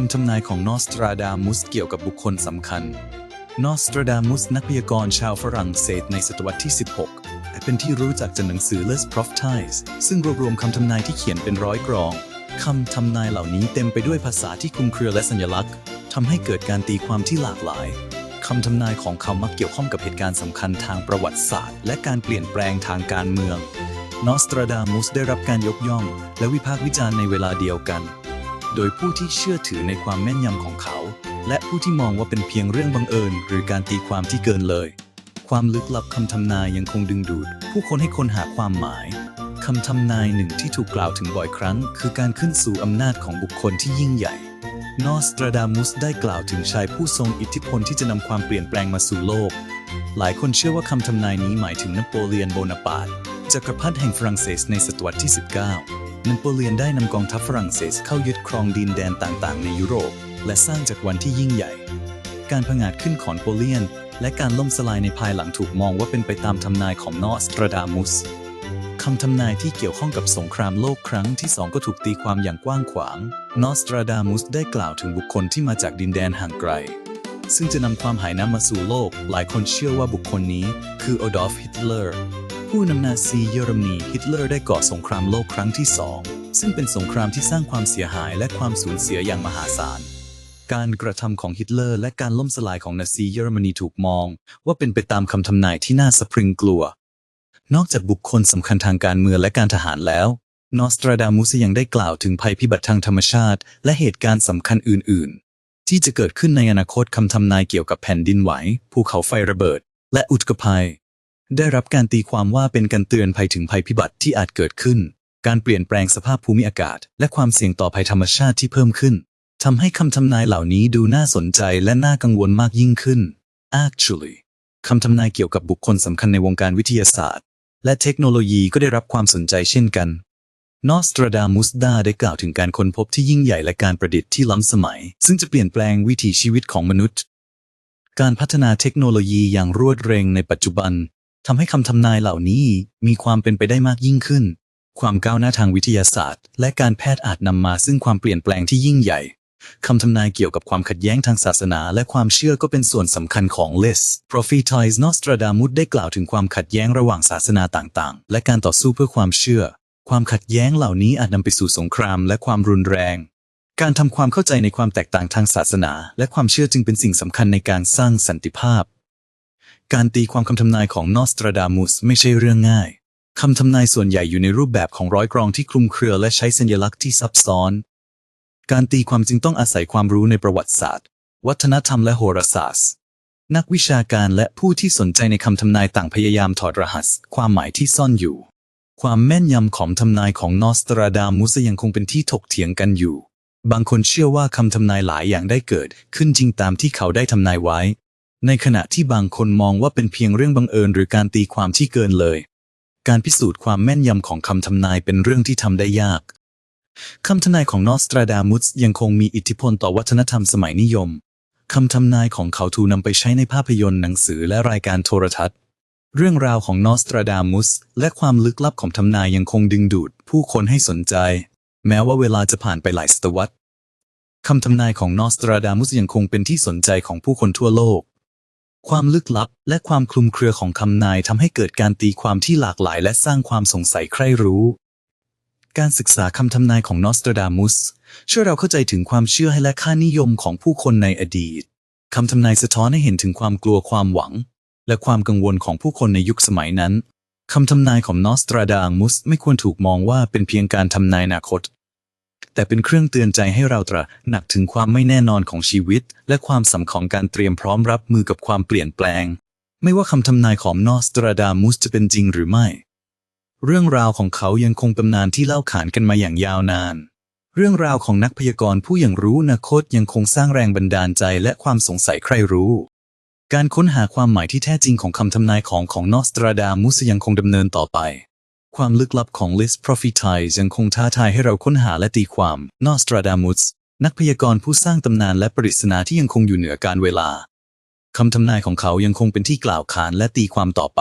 คำทำนายของนอสตราดามุสเกี่ยวกับบุคคลสำคัญ นอสตราดามุสนักพยากรณ์ชาวฝรั่งเศสในศตวรรษที่ 16 เป็นที่รู้จักจากหนังสือ Les Prophties ซึ่งรวบรวมคำทำนายที่เขียนเป็นร้อยกรอง คำทำนายเหล่านี้เต็มไปด้วยภาษาที่คลุมเครือและสัญลักษณ์ทำให้เกิดการตีความที่หลากหลายคำทำนายของเขามักเกี่ยวข้องกับเหตุการณ์สำคัญทางประวัติศาสตร์ และการเปลี่ยนแปลงทางการเมืองนอสตราดามุสได้รับการยกย่อง และวิพากษ์วิจารณ์ในเวลาเดียวกัน โดยผู้ที่เชื่อถือในความแม่นยำของเขา และผู้ที่มองว่าเป็นเพียงเรื่องบังเอิญ หรือการตีความที่เกินเลย ความลึกลับคำทำนายยังคงดึงดูด ผู้คนให้คนหาความหมายคำทำนายหนึ่งที่ถูกกล่าวถึงบ่อยครั้ง คือการขึ้นสู่อำนาจของบุคคลที่ยิ่งใหญ่ นอสตราดามุสได้กล่าวถึงชายผู้ทรงอิทธิพลที่จะนำความเปลี่ยนแปลงมาสู่โลก หลายคนเชื่อว่าคำทำนายนี้หมายถึงนโปเลียนโบนาปาร์ตจักรพรรดิแห่งฝรั่งเศสในศตวรรษที่ 19 นโปเลียนได้นำกองทัพฝรั่งเศสเข้ายึดครองดินแดนต่างๆ ในยุโรป และสร้างจากรวันที่ยิ่งใหญ่ การผงาดขึ้นของโปเลียน และการล่มสลายในภายหลังถูกมองว่าเป็นไปตามทำนายของนอสตราดามุสคำทำนายที่เกี่ยวข้องกับสงครามโลกครั้งที่สองก็ถูกตีความอย่างกว้างขวาง นอสตราดามุสได้กล่าวถึงบุคคลที่มาจากดินแดนห่างไกล ซึ่งจะนำความหายนะมาสู่โลก หลายคนเชื่อว่าบุคคลนี้คืออดอล์ฟฮิตเลอร์ ผู้นำนาซีเยอรมนีฮิตเลอร์ได้ก่อสงครามโลกครั้งที่สองซึ่งเป็นสงครามที่สร้างความเสียหายและความสูญเสียอย่างมหาศาล การกระทำของฮิตเลอร์และการล่มสลายของนาซีเยอรมนีถูกมอง ว่าเป็นไปตามคำทำนายที่น่าสะพรึงกลัว นอกจากบุคคลสำคัญทางการเมืองและการทหารแล้วนอสตราดามุสยังได้กล่าวถึงภัยพิบัติทางธรรมชาติ และเหตุการณ์สำคัญอื่น ๆ ที่จะเกิดขึ้นในอนาคตคำทำนายเกี่ยวกับแผ่นดินไหว ภูเขาไฟระเบิด และอุทกภัย ได้รับการตีความว่าเป็นการเตือนภัยถึงภัยพิบัติที่อาจเกิดขึ้น การเปลี่ยนแปลงสภาพภูมิอากาศ และความเสี่ยงต่อภัยธรรมชาติที่เพิ่มขึ้นทำให้คำทำนายเหล่านี้ดูน่าสนใจและน่ากังวลมากยิ่งขึ้น Actually คำทำนายเกี่ยวกับบุคคลสำคัญในวงการวิทยาศาสตร์ และเทคโนโลยีก็ได้รับความสนใจเช่นกัน นอสตราดามุสดาได้กล่าวถึงการค้นพบที่ยิ่งใหญ่และการประดิษฐ์ที่ล้ำสมัย ซึ่งจะเปลี่ยนแปลงวิถีชีวิตของมนุษย์ การพัฒนาเทคโนโลยีอย่างรวดเร็วในปัจจุบัน ทำให้คำทำนายเหล่านี้มีความเป็นไปได้มากยิ่งขึ้น ความก้าวหน้าทางวิทยาศาสตร์ และการแพทย์อาจนำมาซึ่งความเปลี่ยนแปลงที่ยิ่งใหญ่คำทำนายเกี่ยวกับความขัดแย้งทางศาสนาและความเชื่อก็เป็นส่วนสำคัญของ Les Propheties Nostradamus ได้กล่าวถึงความขัดแย้งระหว่างศาสนาต่างๆ และการต่อสู้เพื่อความเชื่อ ความขัดแย้งเหล่านี้อาจนำไปสู่สงครามและความรุนแรง การทำความเข้าใจในความแตกต่างทางศาสนา และความเชื่อจึงเป็นสิ่งสำคัญในการสร้างสันติภาพ การตีความคำทำนายของนอสตราดามุสไม่ใช่เรื่องง่ายคำทำนายส่วนใหญ่อยู่ในรูปแบบของร้อยกรองที่คลุมเครือและใช้สัญลักษณ์ที่ซับซ้อน การตีความจึงต้องอาศัยความรู้ในประวัติศาสตร์ วัฒนธรรมและโหราศาสตร์ นักวิชาการและผู้ที่สนใจในคำทำนายต่างพยายามถอดรหัส ความหมายที่ซ่อนอยู่ ความแม่นยำของทำนายของนอสตราดามุสยังคงเป็นที่ถกเถียงกันอยู่ บางคนเชื่อว่าคำทำนายหลายอย่างได้เกิด ขึ้นจริงตามที่เขาได้ทำนายไว้ ในขณะที่บางคนมองว่าเป็นเพียงเรื่องบังเอิญหรือการตีความที่เกินเลย การพิสูจน์ความแม่นยำของคำทำนายเป็นเรื่องที่ทำได้ยากคำทำนายของนอสตราดามุสยังคงมีอิทธิพลต่อวัฒนธรรมสมัยนิยมคำทำนายของเขาถูกนำไปใช้ในภาพยนตร์หนังสือและรายการโทรทัศน์ เรื่องราวของนอสตราดามุสและความลึกลับของทำนายยังคงดึงดูด ผู้คนให้สนใจ แม้ว่าเวลาจะผ่านไปหลายศตวรรษคำทำนายของนอสตราดามุสยังคงเป็นที่สนใจของผู้คนทั่วโลก ความลึกลับ และความคลุมเครือของคำนายทำให้เกิดการตีความที่หลากหลาย และสร้างความสงสัยใคร่รู้ การศึกษาคำทำนายของนอสตราดามุสช่วยเราเข้าใจถึงความเชื่อและค่านิยมของผู้คนในอดีตคำทำนายสะท้อนให้เห็นถึงความกลัวความหวัง และความกังวลของผู้คนในยุคสมัยนั้นคำทำนายของนอสตราดามุสไม่ควรถูกมองว่าเป็นเพียงการทำนายอนาคต แต่เป็นเครื่องเตือนใจให้เราตระหนักถึงความไม่แน่นอนของชีวิต และความสำคัญของการเตรียมพร้อมรับมือกับความเปลี่ยนแปลง ไม่ว่าคำทำนายของนอสตราดามุสจะเป็นจริงหรือไม่ เรื่องราวของเขายังคงตำนานที่เล่าขานกันมาอย่างยาวนาน เรื่องราวของนักพยากรณ์ผู้อย่างรู้อนาคตยังคงสร้างแรงบันดาลใจและความสงสัยใครรู้ การค้นหาความหมายที่แท้จริงของคำทำนายของของนอสตราดามุสยังคงดำเนินต่อไป ความลึกลับของ Lis Propheties ยังคงท้าทายให้เราค้นหาและตีความ นอสตราดามุสนักพยากรณ์ผู้สร้างตำนานและปริศนาที่ยังคงอยู่เหนือการเวลา คำทำนายของเขายังคงเป็นที่กล่าวขานและตีความต่อไป